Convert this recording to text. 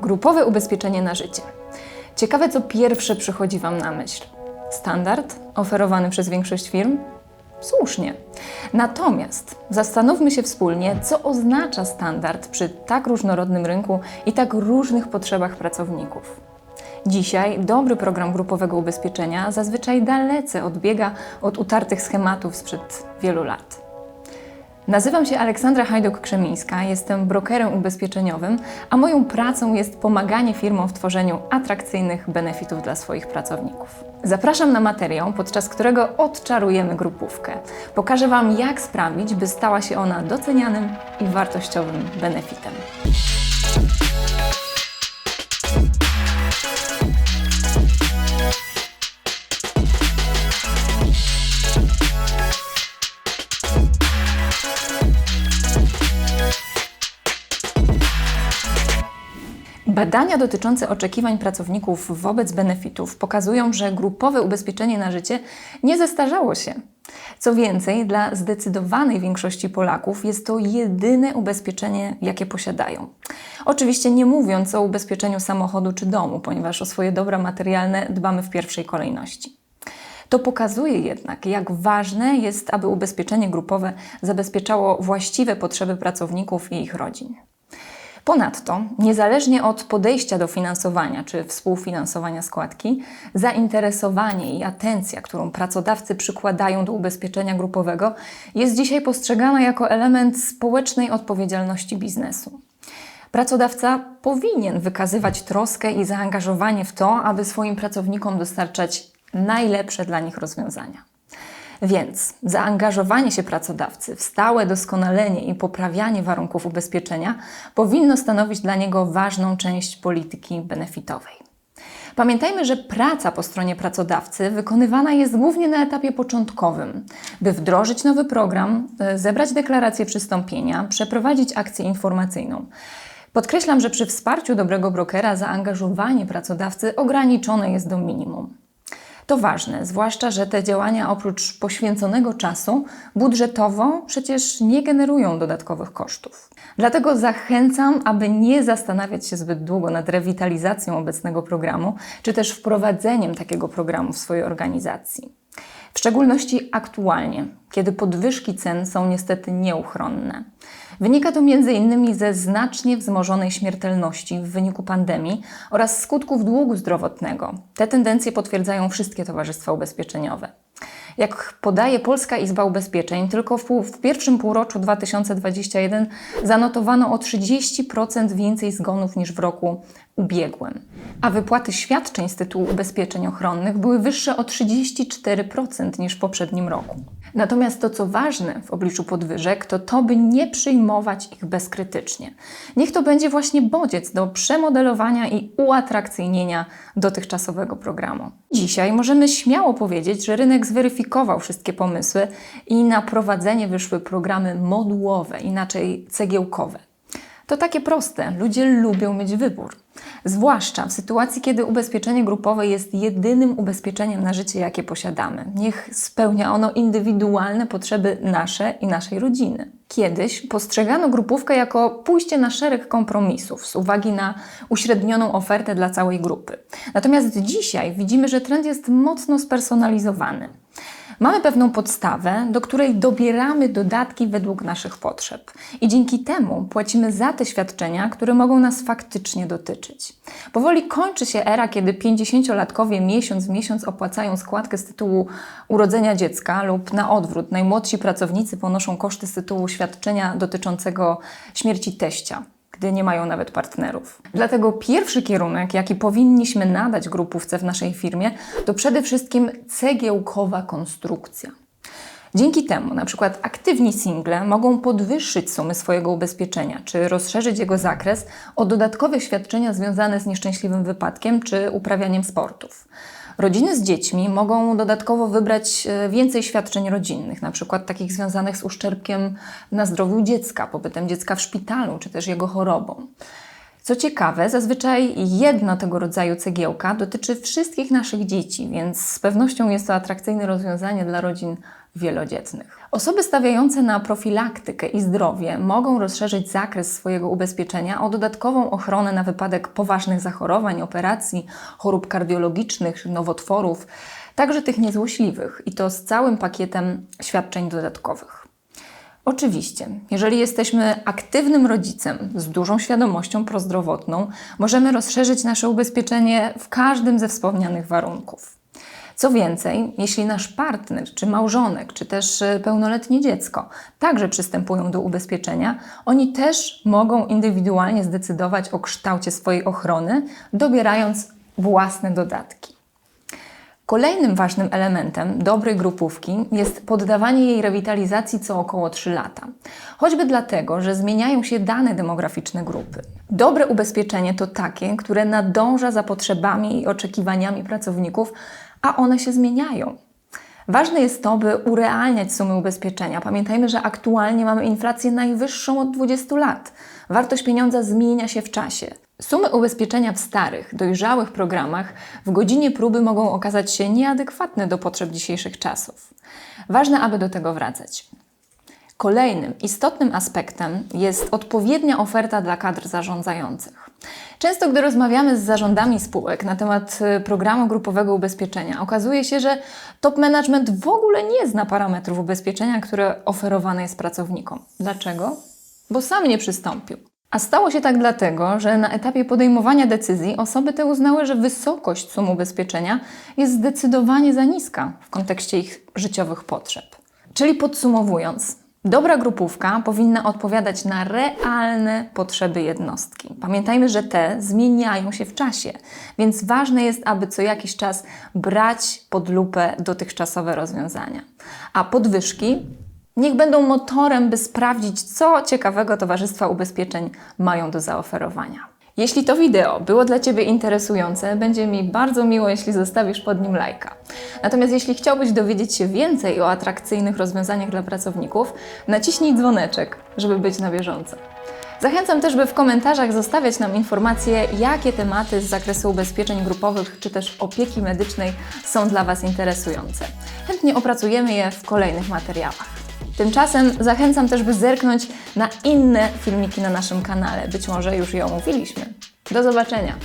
Grupowe ubezpieczenie na życie. Ciekawe, co pierwsze przychodzi Wam na myśl. Standard oferowany przez większość firm? Słusznie. Natomiast zastanówmy się wspólnie, co oznacza standard przy tak różnorodnym rynku i tak różnych potrzebach pracowników. Dzisiaj dobry program grupowego ubezpieczenia zazwyczaj dalece odbiega od utartych schematów sprzed wielu lat. Nazywam się Aleksandra Hajduk-Krzemińska, jestem brokerem ubezpieczeniowym, a moją pracą jest pomaganie firmom w tworzeniu atrakcyjnych benefitów dla swoich pracowników. Zapraszam na materiał, podczas którego odczarujemy grupówkę. Pokażę Wam, jak sprawić, by stała się ona docenianym i wartościowym benefitem. Badania dotyczące oczekiwań pracowników wobec benefitów pokazują, że grupowe ubezpieczenie na życie nie zestarzało się. Co więcej, dla zdecydowanej większości Polaków jest to jedyne ubezpieczenie, jakie posiadają. Oczywiście nie mówiąc o ubezpieczeniu samochodu czy domu, ponieważ o swoje dobra materialne dbamy w pierwszej kolejności. To pokazuje jednak, jak ważne jest, aby ubezpieczenie grupowe zabezpieczało właściwe potrzeby pracowników i ich rodzin. Ponadto, niezależnie od podejścia do finansowania czy współfinansowania składki, zainteresowanie i atencja, którą pracodawcy przykładają do ubezpieczenia grupowego, jest dzisiaj postrzegana jako element społecznej odpowiedzialności biznesu. Pracodawca powinien wykazywać troskę i zaangażowanie w to, aby swoim pracownikom dostarczać najlepsze dla nich rozwiązania. Więc zaangażowanie się pracodawcy w stałe doskonalenie i poprawianie warunków ubezpieczenia powinno stanowić dla niego ważną część polityki benefitowej. Pamiętajmy, że praca po stronie pracodawcy wykonywana jest głównie na etapie początkowym, by wdrożyć nowy program, e, zebrać deklarację przystąpienia, przeprowadzić akcję informacyjną. Podkreślam, że przy wsparciu dobrego brokera zaangażowanie pracodawcy ograniczone jest do minimum. To ważne, zwłaszcza, że te działania oprócz poświęconego czasu budżetowo przecież nie generują dodatkowych kosztów. Dlatego zachęcam, aby nie zastanawiać się zbyt długo nad rewitalizacją obecnego programu, czy też wprowadzeniem takiego programu w swojej organizacji. W szczególności aktualnie, kiedy podwyżki cen są niestety nieuchronne. Wynika to m.in. ze znacznie wzmożonej śmiertelności w wyniku pandemii oraz skutków długu zdrowotnego. Te tendencje potwierdzają wszystkie towarzystwa ubezpieczeniowe. Jak podaje Polska Izba Ubezpieczeń, tylko w, w, pierwszym półroczu 2021 zanotowano o 30% więcej zgonów niż w roku ubiegłym, a wypłaty świadczeń z tytułu ubezpieczeń ochronnych były wyższe o 34% niż w poprzednim roku. Natomiast to, co ważne w obliczu podwyżek, to to, by nie przyjmować ich bezkrytycznie. Niech to będzie właśnie bodziec do przemodelowania i uatrakcyjnienia dotychczasowego programu. Dzisiaj możemy śmiało powiedzieć, że rynek zweryfikował wszystkie pomysły i na prowadzenie wyszły programy modułowe, inaczej cegiełkowe. To takie proste. Ludzie lubią mieć wybór. Zwłaszcza w sytuacji, kiedy ubezpieczenie grupowe jest jedynym ubezpieczeniem na życie, jakie posiadamy. Niech spełnia ono indywidualne potrzeby nasze i naszej rodziny. Kiedyś postrzegano grupówkę jako pójście na szereg kompromisów z uwagi na uśrednioną ofertę dla całej grupy. Natomiast dzisiaj widzimy, że trend jest mocno spersonalizowany. Mamy pewną podstawę, do której dobieramy dodatki według naszych potrzeb. I dzięki temu płacimy za te świadczenia, które mogą nas faktycznie dotyczyć. Powoli kończy się era, kiedy 50-latkowie miesiąc w miesiąc opłacają składkę z tytułu urodzenia dziecka lub na odwrót, najmłodsi pracownicy ponoszą koszty z tytułu świadczenia dotyczącego śmierci teścia gdy nie mają nawet partnerów. Dlatego pierwszy kierunek, jaki powinniśmy nadać grupówce w naszej firmie, to przede wszystkim cegiełkowa konstrukcja. Dzięki temu na przykład aktywni single mogą podwyższyć sumy swojego ubezpieczenia, czy rozszerzyć jego zakres o dodatkowe świadczenia związane z nieszczęśliwym wypadkiem czy uprawianiem sportów. Rodziny z dziećmi mogą dodatkowo wybrać e, więcej świadczeń rodzinnych, na przykład takich związanych z uszczerbkiem na zdrowiu dziecka, pobytem dziecka w szpitalu czy też jego chorobą. Co ciekawe, zazwyczaj jedna tego rodzaju cegiełka dotyczy wszystkich naszych dzieci, więc z pewnością jest to atrakcyjne rozwiązanie dla rodzin wielodzietnych. Osoby stawiające na profilaktykę i zdrowie mogą rozszerzyć zakres swojego ubezpieczenia o dodatkową ochronę na wypadek poważnych zachorowań, operacji, chorób kardiologicznych, nowotworów, także tych niezłośliwych i to z całym pakietem świadczeń dodatkowych. Oczywiście, jeżeli jesteśmy aktywnym rodzicem z dużą świadomością prozdrowotną, możemy rozszerzyć nasze ubezpieczenie w każdym ze wspomnianych warunków. Co więcej, jeśli nasz partner, czy małżonek, czy też e, pełnoletnie dziecko także przystępują do ubezpieczenia, oni też mogą indywidualnie zdecydować o kształcie swojej ochrony, dobierając własne dodatki. Kolejnym ważnym elementem dobrej grupówki jest poddawanie jej rewitalizacji co około 3 lata. Choćby dlatego, że zmieniają się dane demograficzne grupy. Dobre ubezpieczenie to takie, które nadąża za potrzebami i oczekiwaniami pracowników, a one się zmieniają. Ważne jest to, by urealniać sumy ubezpieczenia. Pamiętajmy, że aktualnie mamy inflację najwyższą od 20 lat. Wartość pieniądza zmienia się w czasie. Sumy ubezpieczenia w starych, dojrzałych programach w godzinie próby mogą okazać się nieadekwatne do potrzeb dzisiejszych czasów. Ważne, aby do tego wracać. Kolejnym istotnym aspektem jest odpowiednia oferta dla kadr zarządzających. Często, gdy rozmawiamy z zarządami spółek na temat y, programu grupowego ubezpieczenia, okazuje się, że top management w ogóle nie zna parametrów ubezpieczenia, które oferowane jest pracownikom. Dlaczego? Bo sam nie przystąpił. A stało się tak dlatego, że na etapie podejmowania decyzji osoby te uznały, że wysokość sum ubezpieczenia jest zdecydowanie za niska w kontekście ich życiowych potrzeb. Czyli podsumowując, dobra grupówka powinna odpowiadać na realne potrzeby jednostki. Pamiętajmy, że te zmieniają się w czasie, więc ważne jest, aby co jakiś czas brać pod lupę dotychczasowe rozwiązania. A podwyżki Niech będą motorem, by sprawdzić, co ciekawego towarzystwa ubezpieczeń mają do zaoferowania. Jeśli to wideo było dla Ciebie interesujące, będzie mi bardzo miło, jeśli zostawisz pod nim lajka. Natomiast jeśli chciałbyś dowiedzieć się więcej o atrakcyjnych rozwiązaniach dla pracowników, naciśnij dzwoneczek, żeby być na bieżąco. Zachęcam też, by w komentarzach zostawiać nam informacje, jakie tematy z zakresu ubezpieczeń grupowych czy też opieki medycznej są dla Was interesujące. Chętnie opracujemy je w kolejnych materiałach. Tymczasem zachęcam też, by zerknąć na inne filmiki na naszym kanale. Być może już je omówiliśmy. Do zobaczenia!